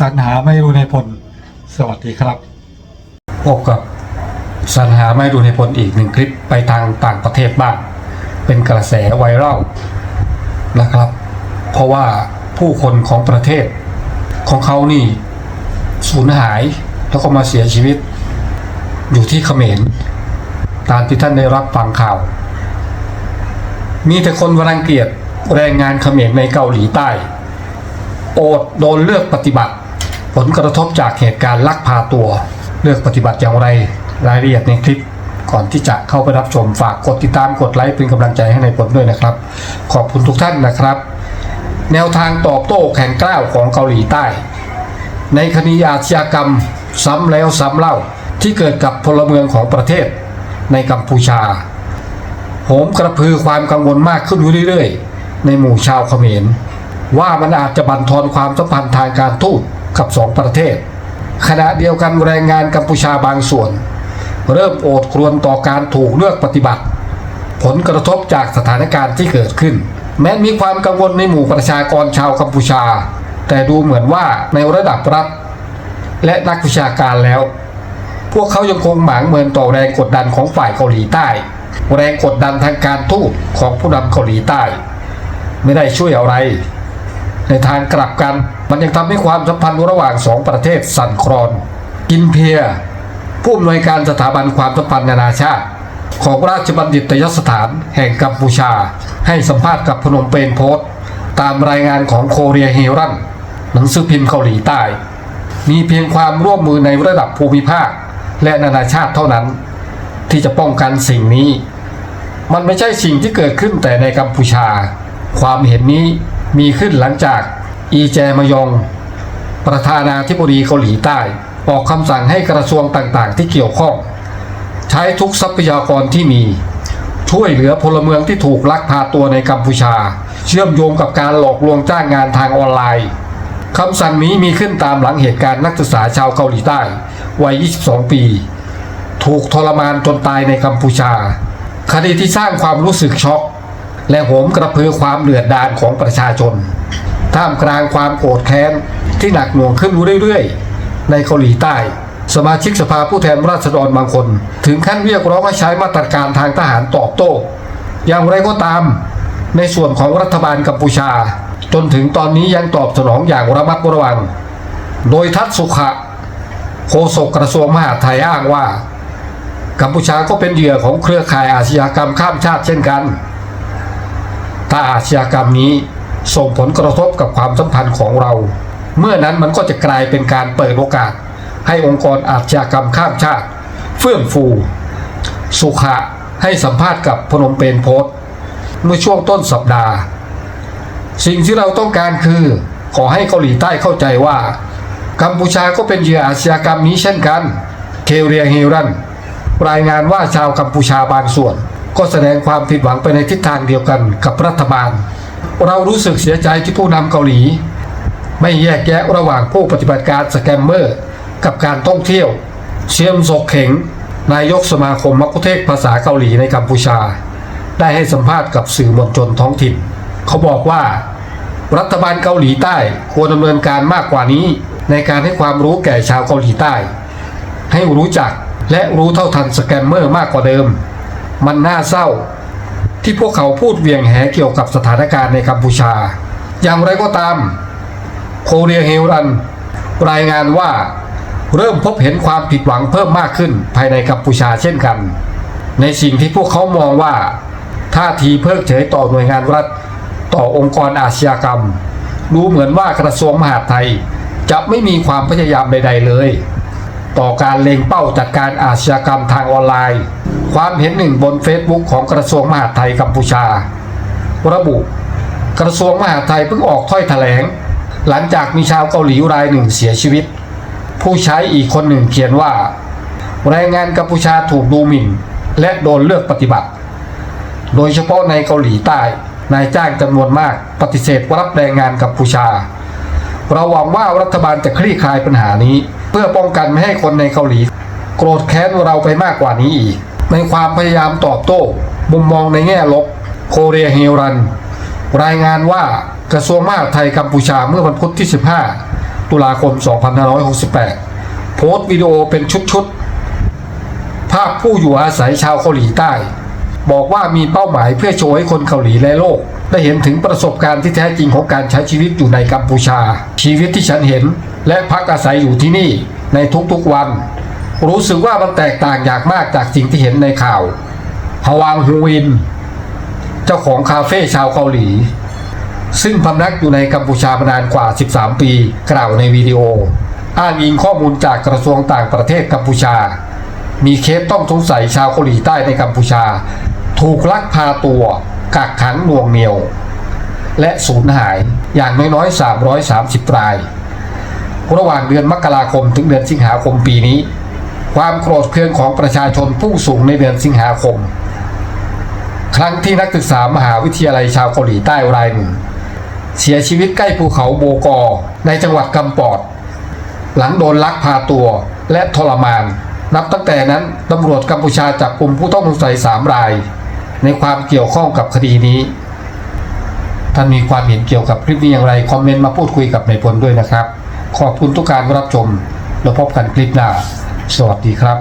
สรรหาไม่รู้ในพลสวัสดีครับ พบกับสรรหาไม่ดูในผลอีกหนึ่งคลิปไปทางต่างประเทศบ้าง เป็นกระแสไวรัลนะครับ เพราะว่าผู้คนของประเทศของเขานี่สูญหายแล้วก็มาเสียชีวิต อยู่ที่เขมรตามที่ท่านได้รับฟังข่าว มีแต่คนวรังเกียจแรงงานเขมรในเกาหลีใต้ โอดโดนเลือกปฏิบัติ ผลกระทบจากเหตุการณ์ลักพาตัว เลือกปฏิบัติอย่างไรรายละเอียดในคลิป ก่อนที่จะเข้าไปรับชมฝากกดติดตามกดไลค์เป็นกำลังใจให้ในผลด้วยนะครับ ขอบคุณทุกท่านนะครับ แนวทางตอบโต้แข่งกล้าวของเกาหลีใต้ ในคดีอาชญากรรมซ้ำแล้วซ้ำเล่าที่เกิดกับพลเมืองของประเทศในกัมพูชาโหมกระพือความกังวลมากขึ้นเรื่อยๆ ในหมู่ชาวเขมร ว่ามันอาจจะบั่นทอนความสัมพันธ์ทางการทูตกับสองประเทศ ขณะเดียวกันแรงงานกัมพูชาบางส่วน เริ่มโอดครวญต่อการถูกเลือกปฏิบัติ ผลกระทบจากสถานการณ์ที่เกิดขึ้น แม้มีความกังวลในหมู่ประชากรชาวกัมพูชา แต่ดูเหมือนว่าในระดับรัฐ และนักวิชาการแล้ว พวกเขายังคงหมางเมินต่อแรงกดดันของฝ่ายเกาหลีใต้ แรงกดดันทางการทูตของผู้นำเกาหลีใต้ ไม่ได้ช่วยอะไร ในทางกลับกัน มันยังทำให้ความสัมพันธ์ระหว่างสองประเทศสั่นคลอน กินเพียผู้อำนวยการสถาบันความสัมพันธ์นานาชาติ ของราชบัณฑิตยสถานแห่งกัมพูชา ให้สัมภาษณ์กับพนมเปญโพสต์ตามรายงานของโคเรียเฮรันหนังสือพิมพ์เกาหลีใต้ มีเพียงความร่วมมือในระดับภูมิภาค และนานาชาติเท่านั้น ที่จะป้องกันสิ่งนี้ มันไม่ใช่สิ่งที่เกิดขึ้นแต่ในกัมพูชา ความเห็นนี้ มีขึ้นหลังจากอีแจมยอง ประธานาธิบดีเกาหลีใต้ ออกคำสั่งให้กระทรวงต่างๆ ที่เกี่ยวข้อง ใช้ทุกทรัพยากรที่มี ช่วยเหลือพลเมืองที่ถูกลักพาตัวในกัมพูชา เชื่อมโยงกับการหลอกลวงจ้างงานทางออนไลน์คำสั่งนี้มีขึ้นตามหลังเหตุการณ์นักศึกษาชาวเกาหลีใต้ วัย 22 ปี ถูกทรมานจนตายในกัมพูชา คดีที่สร้างความรู้สึกช็อก และโหมกระพือความเดือดดาลของประชาชน ท่ามกลางความโกรธแค้นที่หนักหน่วงขึ้นเรื่อยๆ ในเกาหลีใต้ สมาชิกสภาผู้แทนราษฎรบางคน ถึงขั้นเรียกร้องให้ใช้มาตรการทางทหารตอบโต้ อย่างไรก็ตาม ในส่วนของรัฐบาลกัมพูชา จนถึงตอนนี้ยังตอบสนองอย่างระมัดระวัง โดยทัศสุขะโฆษกกระทรวงมหาดไทยอ้างว่า กัมพูชาก็เป็นเหยื่อของเครือข่ายอาชญากรรมข้ามชาติเช่นกัน ถ้าอาชญากรรมนี้ส่งผลกระทบกับความสัมพันธ์ของเรา เมื่อนั้นมันก็จะกลายเป็นการเปิดโอกาส ให้องค์กรอาชญากรรมข้ามชาติ เฟื่องฟู สุขะให้สัมภาษณ์กับพนมเปญโพสเมื่อช่วงต้นสัปดาห์ สิ่งที่เราต้องการคือ ขอให้เกาหลีใต้เข้าใจว่า กัมพูชาก็เป็นเหยื่ออาชญากรรมนี้เช่นกัน เคเรียฮิรันรายงานว่าชาวกัมพูชาบางส่วน ก็แสดงความผิดหวังไปในทิศทางเดียวกันกับรัฐบาล เรารู้สึกเสียใจที่ผู้นำเกาหลี ไม่แยกแยะระหว่างผู้ปฏิบัติการสแกมเมอร์ กับการท่องเที่ยว เชียมศกเข็ง นายกสมาคมมักคุเทศภาษาเกาหลีในกัมพูชา ได้ให้สัมภาษณ์กับสื่อมวลชนท้องถิ่น เขาบอกว่า รัฐบาลเกาหลีใต้ควรดำเนินการมากกว่านี้ ในการให้ความรู้แก่ชาวเกาหลีใต้ ให้รู้จักและรู้เท่าทันสแกมเมอร์มากกว่าเดิม มันน่าเศร้า ที่พวกเขาพูดเวียงแหเกี่ยวกับสถานการณ์ในกัมพูชา อย่างไรก็ตาม โคเรียเฮรัน รายงานว่าเริ่มพบเห็นความผิดหวังเพิ่มมากขึ้นภายในกัมพูชาเช่นกัน ในสิ่งที่พวกเขามองว่าท่าทีเพิกเฉยต่อหน่วยงานรัฐ ต่อองค์กรอาชญากรรม ดูเหมือนว่ากระทรวงมหาดไทย จะไม่มีความพยายามใด ๆ เลย ต่อการเล็งเป้าจัดการอาชญากรรมทางออนไลน์ ความเห็นหนึ่งบนเฟซบุ๊กของกระทรวงมหาดไทยกัมพูชา ระบุ กระทรวงมหาดไทยเพิ่งออกถ้อยแถลง หลังจากมีชาวเกาหลีรายหนึ่งเสียชีวิต ผู้ใช้อีกคนหนึ่งเขียนว่า แรงงานกัมพูชาถูกดูหมิ่น และโดนเลือกปฏิบัติ โดยเฉพาะในเกาหลีใต้นายจ้างจำนวนมากปฏิเสธรับแรงงานกัมพูชา เราหวังว่ารัฐบาลจะคลี่คลายปัญหานี้ เพื่อป้องกันไม่ให้คนในเกาหลี โกรธแค้นเราไปมากกว่านี้อีก ในความพยายามตอบโต้มุมมองในแง่ลบโคเรียเฮรัน รายงานว่ากระทรวงมหาดไทยกัมพูชาเมื่อวันพุธที่ 15 ตุลาคม 2568 โพสต์วิดีโอเป็นชุดๆ ภาพผู้อยู่อาศัยชาวเกาหลีใต้ บอกว่ามีเป้าหมายเพื่อโชว์ให้คนเกาหลีและโลก ได้เห็นถึงประสบการณ์ที่แท้จริงของการใช้ชีวิตอยู่ในกัมพูชา ชีวิตที่ฉันเห็น และพักอาศัยอยู่ที่นี่ในทุกๆวัน รู้สึกว่ามันแตกต่างอย่างมากจากสิ่งที่เห็นในข่าวฮวางฮูวิน เจ้าของคาเฟ่ชาวเกาหลี ซึ่งพำนักอยู่ในกัมพูชามานานกว่า 13 ปี กล่าวในวิดีโอ อ้างอิงข้อมูลจากกระทรวงต่างประเทศกัมพูชา มีเคสต้องสงสัยชาวเกาหลีใต้ในกัมพูชา ถูกลักพาตัว กักขังน่วงเหนียว และสูญหายอย่างน้อยๆ 330 ราย ระหว่างเดือนมกราคมถึงเดือนสิงหาคมปีนี้ ความโกรธเคืองของประชาชนพุ่งสูงในเดือนสิงหาคม ครั้งที่นักศึกษามหาวิทยาลัยชาวเกาหลีใต้รายหนึ่ง เสียชีวิตใกล้ภูเขาโบกอในจังหวัดกำปอด หลังโดนลักพาตัวและทรมาน นับตั้งแต่นั้นตำรวจกัมพูชาจับกลุ่มผู้ต้องสงสัยสามราย ในความเกี่ยวข้องกับคดีนี้ ท่านมีความเห็นเกี่ยวกับคลิปนี้อย่างไร คอมเมนต์มาพูดคุยกับนายพลด้วยนะครับ ขอบคุณทุกการรับชมแล้วพบกันคลิปหน้า สวัสดีครับ